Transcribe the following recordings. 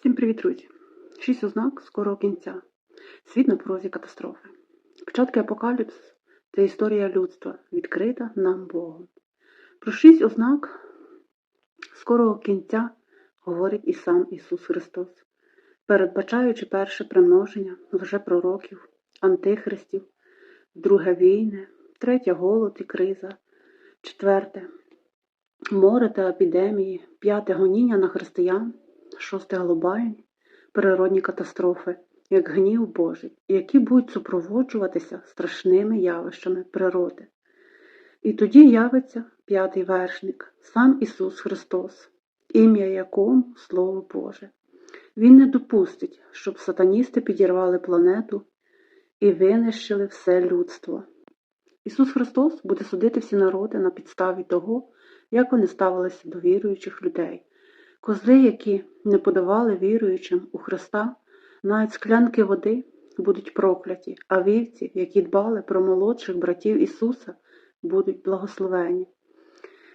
Всім привіт, друзі! Шість ознак скорого кінця. Світ на порозі катастрофи. Початки апокаліпсис це історія людства, відкрита нам Богом. Про шість ознак скорого кінця говорить і сам Ісус Христос, передбачаючи перше примноження вже пророків, антихристів, друге війни, третє голод і криза, четверте море та епідемії, п'яте гоніння на християн, шосте глобальні природні катастрофи, як гнів Божий, які будуть супроводжуватися страшними явищами природи. І тоді явиться п'ятий вершник, сам Ісус Христос, ім'я якому Слово Боже. Він не допустить, щоб сатаністи підірвали планету і винищили все людство. Ісус Христос буде судити всі народи на підставі того, як вони ставилися до віруючих людей. Козли, які не подавали віруючим у Христа, навіть склянки води будуть прокляті, а вівці, які дбали про молодших братів Ісуса, будуть благословені.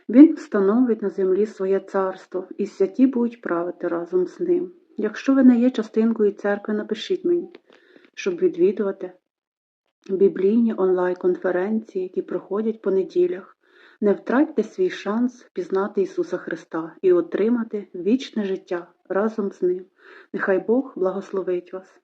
Він встановить на землі своє царство, і святі будуть правити разом з ним. Якщо ви не є частинкою церкви, напишіть мені, щоб відвідувати біблійні онлайн-конференції, які проходять по неділях. Не втратьте свій шанс пізнати Ісуса Христа і отримати вічне життя разом з Ним. Нехай Бог благословить вас.